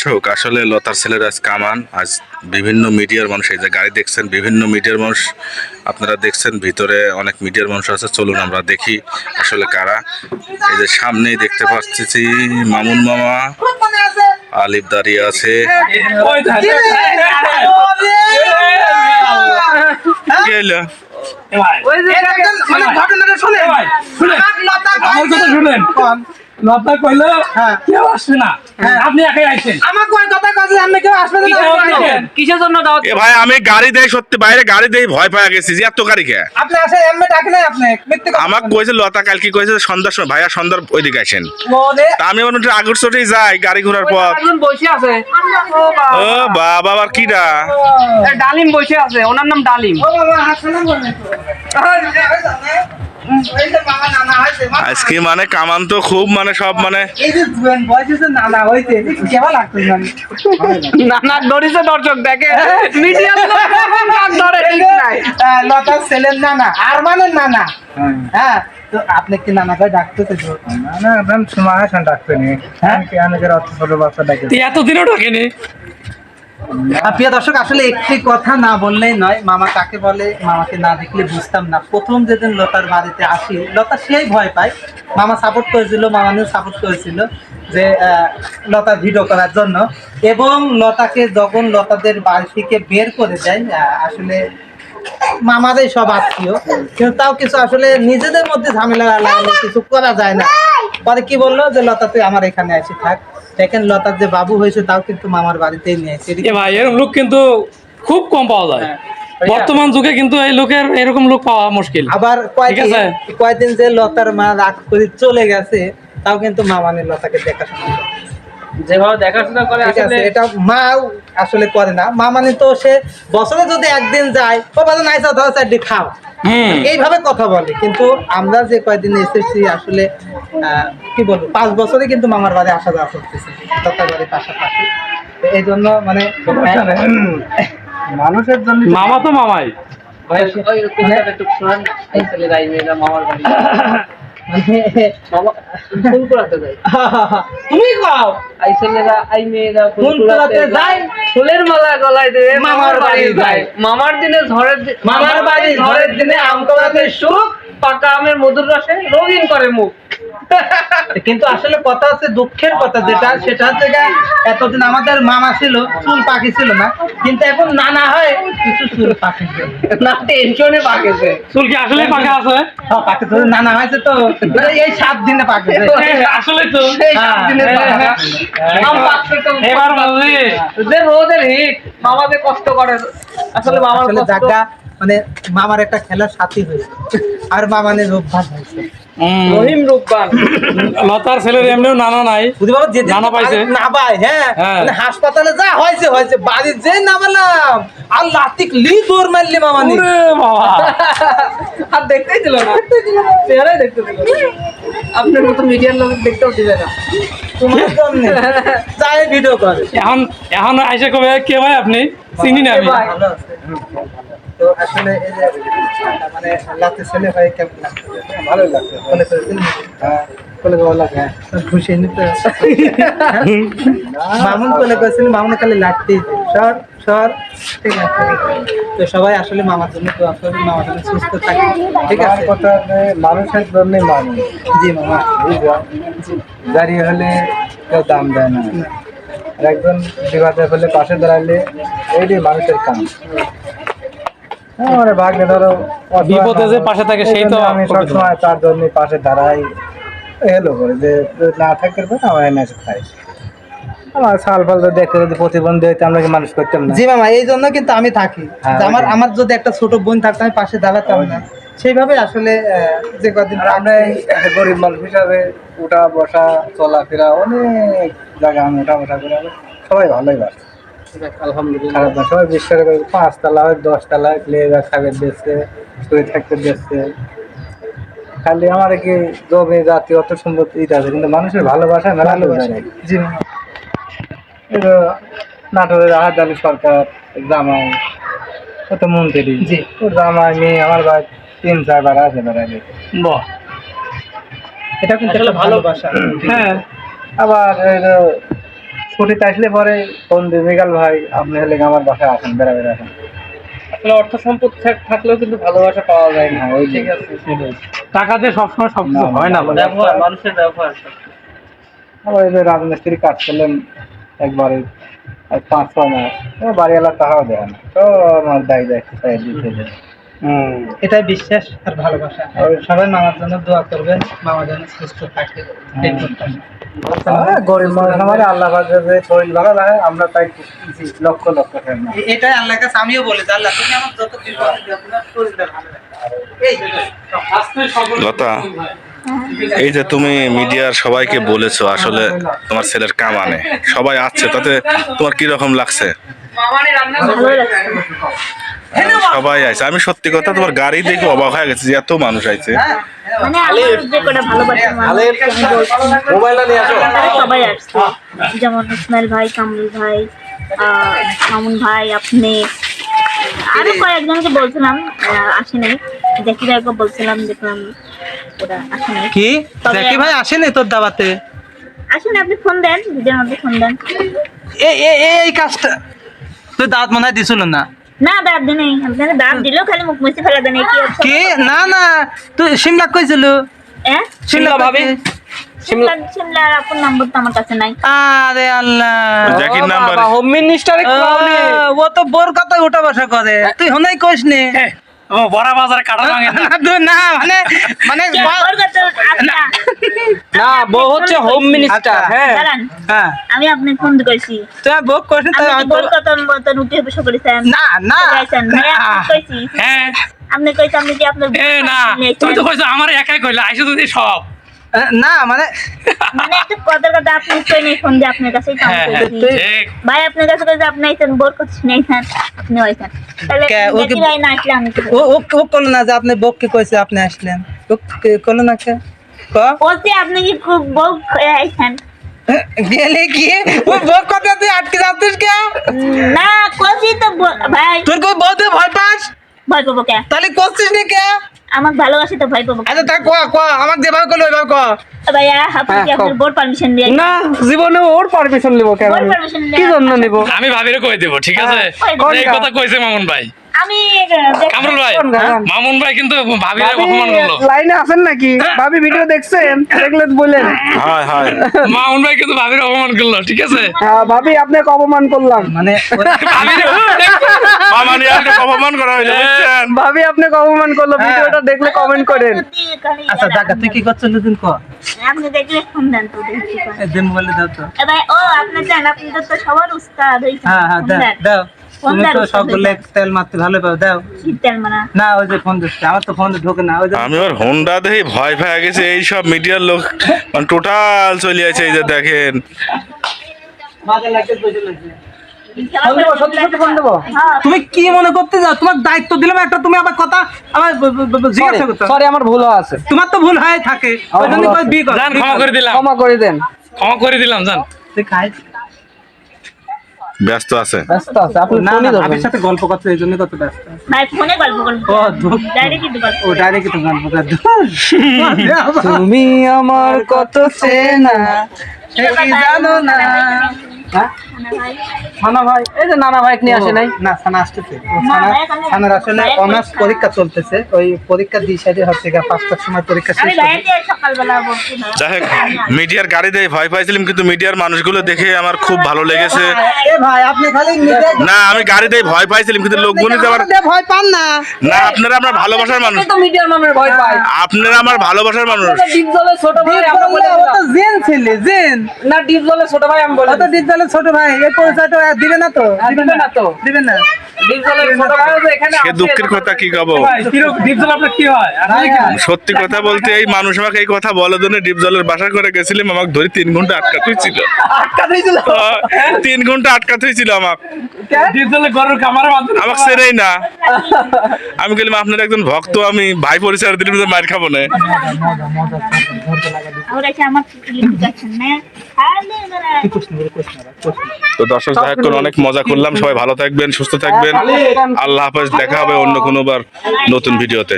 দর্শক আসলে লতার ছেলের আজ কামান আজ বিভিন্ন মিডিয়ার মানুষ। এই যে গাড়ি দেখছেন বিভিন্ন মিডিয়ার মানুষ। আপনারা দেখছেন ভিতরে অনেক মিডিয়ার মানুষ আছে। চলুন আমরা দেখি আসলে কারা। এই যে সামনেই দেখতে পাচ্ছি মামুন মামা আলিফ দাঁড়িয়ে আছে। কি হইল? মানে ঘটনাটা শুনে আমার কথা শুনেন। লতা কইলো হ্যাঁ। কেউ আসবে না। আপনি একাই আইছেন। কথা কাজে আপনি কেউ আসবে না কিসের। আইছেন? জন্য? দাওয়াত? এ ভাই আমি গাড়ি দেই সত্যি বাইরে গাড়ি দেই ভয় পাওয়া গেছি যে এত গাড়ি কে? আপনি আসে এমনি ডাকে নাই আপনি মিথ্যে কথা আমাকে কইছে লতা কালকে কইছে সন্ধ্যার সময় ভাইয়া সন্ধ্যার ওইদিকে আসেন বলে? তা আমি আমার আগর চোটেই যাই গাড়ি ঘোরার পর একজন বসে আছে। ও বাবা। কিডা? ডালিম বসে আছে ওনার নাম ডালিম। ও বাবা হাসানা তো। আজকে মানে কামান তো খুব মানে সব মানে নানা ধরিছে দর্শক দেখে। মিডিয়া ধরে ঠিক নাই। আহ, লতার ছেলের নানা আর মানে নানা। হ্যাঁ। তো আপনি কি নানা ডাকতে তো না না একদম সময় আসেন ডাকতে নেই। হ্যাঁ। কি অত ছোট বাচ্চা ডাকে তুই এতদিনও ঢোকেনি আহ, প্রিয় দর্শক, আসলে একটি কথা না বললেই নয়। মামা কাকে বলে, মামাকে না দেখলে বুঝতাম না। প্রথম যেদিন লতার বাড়িতে আসি, লতা সেই ভয় পায়। মামা সাপোর্ট করেছিল, মামানিও সাপোর্ট করেছিল যে লতা ভিডিও করার জন্য। এবং লতাকে যখন লতাদের বাড়ি থেকে বের করে দেয় আসলে মামাদের সব আত্মীয়। কিন্তু তাও কিছু আসলে নিজেদের মধ্যে ঝামেলা লাগলে কিছু করা যায় না। পরে কি বলল যে, লতা, তুই আমার এখানে আসি থাক। দেখেন লতার যে বাবু হয়েছে তাও কিন্তু মামার বাড়িতেই নিয়ে এসে ভাই এরকম লোক কিন্তু খুব কম পাওয়া যায় হ্যাঁ। বর্তমান যুগে কিন্তু এই লোকের এরকম লোক পাওয়া মুশকিল আবার কয়েকদিন কয়েকদিন যে লতার মা রাগ করে চলে গেছে তাও কিন্তু মামানের লতাকে দেখা। যেভাবে দেখাশোনা করে আছে এটা মা আসলে করে না মা মানে তো সে বছরে যদি একদিন যায় ও বলে নাই ধর চারটি খাও এইভাবে কথা বলে কিন্তু আমরা যে কয়েকদিন এসেছি আসলে আহ, কি বলব পাঁচ বছরে কিন্তু মামার বাড়ি আসা যাওয়া করতেছে দত্তার বাড়ির পাশাপাশি তো এই জন্য মানে মানুষের জন্য মামা তো মামাই একটু শোনান মামার বাড়ি মানে ফুল তুমি আই ছেলেরা আই মেয়েরা ফুল কুড়াতে যায়। ফুলের মালা গলায় দেবে মামার বাড়ি যায়। মামার দিনে ঝড়ের মামার বাড়ি ঝড়ের দিনে আম সুখ পাকা আমের মধুর রসে রঙিন করে মুখ। কিন্তু আসলে কথা হচ্ছে দুঃখের কথা যেটা সেটা হচ্ছে এতদিন আমাদের মামা ছিল চুল পাখি ছিল না কিন্তু এখন নানা হয় কিছু চুল পাখি না টেনশনে পাকেছে চুল কি আসলে পাকা আছে? পাখি তো নানা হয়েছে তো। এই সাত দিনে পাকেছে আসলে তো। হ্যাঁ। হ্যাঁ। এবার বুঝলি যে রোদের হিট মামাদের কষ্ট করে। আসলে মামার জায়গা মানে মামার একটা খেলার সাথী হয়েছে। আর অভ্যাস হয়েছে। হুম। রহিম রূপবান। লতার ছেলের এমনিও নানা নাই। পারো যেদিন নানা পাইছে? না পাই হ্যাঁ। হ্যাঁ। মানে হাসপাতালে যা হয়েছে হয়েছে। বাড়ির যে নামালাম আর লাতিক লি দৌড় মারলি মামানি। ওরে বাবা। আর দেখতেই দিল না। চেহারাই দেখতে দিল আপনার মতো মিডিয়ার লোক দেখতেও দিবে না। এখন এখন আইসে কবে? কে ভাই আপনি? চিনি না আমি। তো আসলে এই যে মানে লাতে ছেলে ভাই কেমন লাগছে? ভালো লাগছে। বলে করেছিল হ্যাঁ ভালো লাগে। খুশি নিতে মামুন কোলে মামুন খালি লাগতেই সর সর ঠিক আছে। তো সবাই আসলে মামার জন্য তো আসলে মামার জন্য সুস্থ থাকে ঠিক আছে? কথা মানুষের জন্য মানুষ। জি মামা। হলে কেউ দাম দেয় না। একজন বিবাদে হলে পাশে দাঁড়ালে এইটাই মানুষের কাম। আমার ভাগ্নে ধরো বিপদে যে পাশে থাকে সেই তো আমি সবসময় তার জন্য পাশে দাঁড়াই এলো করে যে যদি না থাকতে পারে আমার এনে খাই। আমার সাল ফাল দেখতে যদি প্রতিবন্ধী হইতে আমরা কি মানুষ করতাম না? জি মামা এই জন্য কিন্তু আমি থাকি। হ্যাঁ, আমার আমার যদি একটা ছোট বোন থাকতো আমি পাশে দাঁড়াতাম না। সেইভাবে আসলে যে কদিন আমরা গরিব মানুষ হিসাবে উঠা বসা চলাফেরা অনেক জায়গা আমি উঠা বসা করে সবাই ভালোই বাসে আলহামদুলিল্লাহ খারাপ না সবাই বিশ্বাস করে পাঁচ তলা হয় দশ তলা হয় প্লেয়ার খাবে দিচ্ছে শুয়ে থাকতে দিচ্ছে। খালি আমার কি জমি জাতি অত সুন্দর ইটা আছে কিন্তু মানুষের ভালোবাসা মেলা ভালোবাসা জি তো নাটোরের আহাদ আলী সরকার জামাই কত মন্ত্রী। জি। ও জামাই মেয়ে আমার ভাই তিন চারবার আছে বেড়ালে বাহ। এটা কিন্তু ভালোবাসা। হ্যাঁ আবার স্কুটিতে আসলে পরে ফোন দিই ভাই আপনি হলে আমার বাসায় আসেন বেড়াবেড়ে আসেন? আসলে অর্থ সম্পদ থাকলেও কিন্তু ভালোবাসা পাওয়া যায় না। হ্যাঁ, ওই ঠিক আছে। টাকাতে সবসময় সবকিছু না, হয় না ব্যবহার মানুষের ব্যবহার। আবার এই যে রাজমিস্ত্রি কাজ করলেন একবারে আর পাঁচ ছয় মাস। বাড়িওয়ালা তাহাও দেয় না। তো আমার দায় দায় তাই দিতে দেয়। এটাই বিশ্বাস আর ভালোবাসা। আর সবাই মামার জন্য দোয়া করবেন মামা যেন সুস্থ থাকে গরিব মানুষ আমার আল্লাহ শরীর ভালো লাগে আমরা তাই লক্ষ লক্ষ টাকা না এ- এটাই আল্লাহর কাছে আমিও বলি আল্লাহ তুমি আমার যত বিপদ দিও, তোমার শরীরটা ভালো রাখো। এই যে, লতা এই যে তুমি মিডিয়ার সবাইকে বলেছ আসলে তোমার ছেলের কামানে সবাই আসছে তাতে তোমার কি রকম লাগছে। সবাই আছে আমি সত্যি কথা তোমার গাড়ি দেখে অবাক হয়ে গেছে যে এত মানুষ আছে মানে আমার যে কটা ভালোবাসার মানুষ। মোবাইলটা নিয়ে আসো। তারা সবাই আসছে। যেমন ইসমাইল ভাই কামরুল ভাই মামুন ভাই আপনি আরও কয়েকজনকে বলছিলাম আহ, আসে নাই দেখি ভাইকে বলছিলাম দেখলাম ওরা কি? জ্যাকি ভাই আসেনি তোর দাওয়াতে? আসেন আপনি ফোন দেন দুজন মধ্যে ফোন দেন। এ এ এ- এই কাজটা তুই দাঁত মনে হয় দিছিল না। না দাঁত দিনে আপনাকে দাঁত দিলেও খালি মুখ মুছে ফেলা দেন কি কি? না না তুই সিমলা কইছিল হ্যাঁ সিমলা ভাবি। সিমলা সিমলার আপনার নম্বর তো আমার কাছে নাই। আরে আল্লাহ। জ্যাকির নাম্বার হোম মিনিস্টারে ও তো বোর কথা উঠা বসা করে। তুই হনাই কইস নি। ও বড় বাজারে কাটা ভাঙে না? না, তুই না মানে মানে ওর কথা আচ্ছা। না বউ হচ্ছে হোম মিনিস্টার আচ্ছা। হ্যাঁ। হ্যাঁ। আমি আপনি ফোন কইছি তুই বউ কইস নি, আপনি তাই কি আমি তো- কথা মতন উঠে বসে করেছেন না না। কইছি। হ্যাঁ। আপনি কইছেন আপনি কি আপনার এ না। তুমি তো কইছো আমার একাই কইলা আইছ তুমি সব। না মানে মানে একটা কথার কথা আপনি কই নাই ফোন দিয়ে আপনার কাছেই আমি হ্যাঁ হ্যাঁ কইছি ঠিক। ভাই আপনার কাছে কইছে আপনি আইছেন বোর কথা শুনাইছেন আপনি হইছেন তাহলে ও কি- ভাই না আসলে আমি ও ও ও কল না যে আপনি বক কি কইছে আপনি আসলেন। ও কল না কে? ক? বলছি আপনি কি খুব বউ আইছেন? গেলে কি? ও বক কথা তুই আটকে যাচ্ছিস কে? না কইছি তো ভাই। তোর কই বলতে ভয় পাস? ভয় পাবো কে? তাহলে করছিস নি কে? আমাকে ভালোবাসি তো ভয় পাবো? আচ্ছা তা ক ক আমাকে যেভাবে করল ওইভাবে ক। ভাইয়া আপনি কি আপনার বোর পারমিশন দিয়ে? না জীবনে ওর পারমিশন নিব কেন কি জন্য নিব? আমি ভাবিরে কই দেব ঠিক আছে? এই? কথা কইছে মামুন ভাই। আমি কামরুল ভাই মামুন ভাই কিন্তু ভাবি অপমান করল। লাইনে আছেন নাকি? ভাবি ভিডিও দেখছেন দেখলে তো বললেন। হয় হয়। মামুন ভাই কিন্তু ভাবিরে অপমান করল ঠিক আছে? হ্যাঁ, ভাবি আপনাকে অপমান করলাম। মানে ভাবিরে মামা অপমান করা হয়েছে বুঝছেন? ভাবি আপনাকে অপমান করল ভিডিওটা দেখলে কমেন্ট করেন। আচ্ছা জায়গা তুই কি করছিস দিন ক আপনি দেখলে ফোন দেন তো দেখি কি করে। এই দে মোবাইলে দাও তো। ভাই ও আপনি জান আপনি তো সবার উস্তাদ হইছেন হ্যাঁ হ্যাঁ দাও দেন। তুমি তো ফোন তেল মারতে ভালো পাও দাও। না ওই যে ফোন দিচ্ছে আমার তো ফোন ঢোকে না ওই যে আমি ওর হোন্ডা দেখে ভয় পেয়ে গেছে এই সব মিডিয়ার লোক মানে টোটাল চলে আছে এই যে দেখেন। হ্যাঁ। তুমি কি মনে করতে যাও? তোমার দায়িত্ব দিলাম একটা তুমি আবার কথা আমার জিজ্ঞাসা করতে সরি আমার ভুল আছে। তোমার তো ভুল হয় থাকে। ওই জন্য ক্ষমা করে। দিলাম। ক্ষমা করে দেন। ক্ষমা করে দিলাম জান। তুই খাই ব্যস্ত আছে। ব্যস্ত আছে আপনি না না ধরবেন। সাথে গল্প করতে এই জন্য কত ব্যস্ত। ভাই ফোনে গল্প করব ও ডাইরেক্ট গল্প ও ডাইরেক্ট তো গল্প কর। তুমি আমার কত চেনা এই জানো না। হ্যাঁ? ভাই ভাই এই যে নানা ভাই নিয়ে আসে নাই? না সানা আসতেছে। ও না, সানা ভাই, এখানে- সানার আসলে অনার্স পরীক্ষা। পরীক্ষা চলতেছে। ওই পরীক্ষা দিয়ে সাইডে হচ্ছে গিয়ে পাঁচটার সময় পরীক্ষা শেষ যাই হোক মিডিয়ার গাড়ি দেখে ভয় পাইছিলাম কিন্তু মিডিয়ার মানুষগুলো দেখে আমার খুব ভালো লেগেছে। ভাই আপনি খালি না আমি গাড়ি দেখে ভয় পাইছিলাম কিন্তু লোকগুলো আমার ভয় পান না। না আপনারা আমার ভালোবাসার মানুষ। তো মিডিয়ার মানুষ ভয় পায়। আপনারা আমার ভালোবাসার মানুষ। ডিপ জলে ছোট ভাই আমরা বলে জলে ও তো দিলাম। জেন ছেলে জেন। না ডিপ জলে ছোট ভাই আমি বলে ডিপ জলে ছোট ভাই এই পরিচয়টা দিবে না তো দিবে না তো। দিবে না যে সে দুঃখের কথা কি কব? হয়? সত্যি কথা বলতে এই মানুষ আমাকে এই কথা বলে জন্য ডিপ জলের বাসা করে গেছিলাম আমাকে ধরে তিন ঘণ্টা আটকাতেই ছিল। আটকা দিয়েছিল তিন ঘণ্টা আটকাতেই ছিল আমাকে। আমাকে সেরেই না। আমি বললাম আপনার একজন ভক্ত আমি ভাই পরিচয় দিলে তো মার খাব না। খালি মানে তো দর্শক অনেক মজা করলাম। সবাই ভালো থাকবেন সুস্থ থাকবেন। আল্লাহ হাফেজ দেখা হবে অন্য কোনোবার নতুন ভিডিওতে।